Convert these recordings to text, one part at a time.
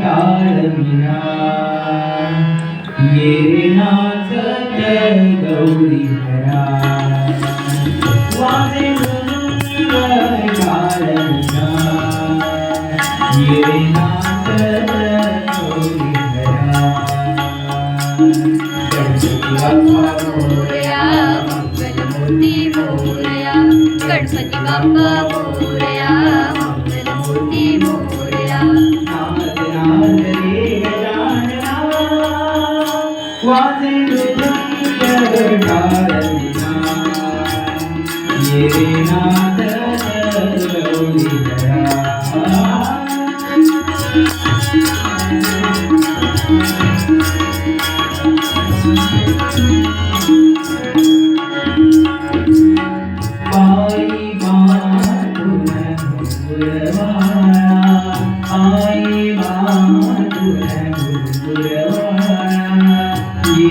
काळविना ये नाचत गौरी हरा वाजे काळविना ये नाचत गौरी गणपती बाप्पा मोरया मंगलमूर्ती मोरया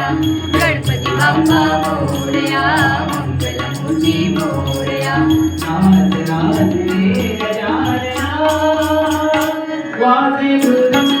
मोरया गणपती बाप्पा मोरया मंगलमूर्ती मोरया. वाजे मृदंग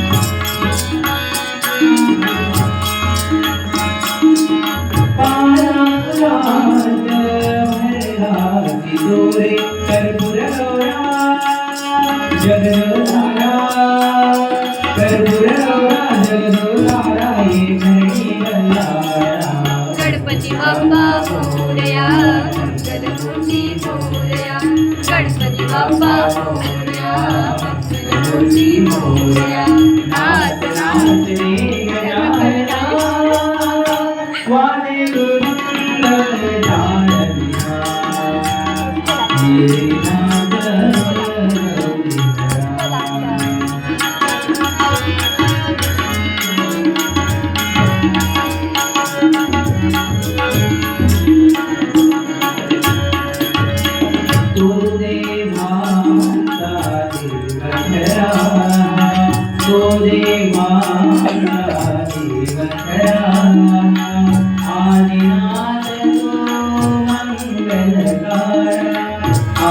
जगना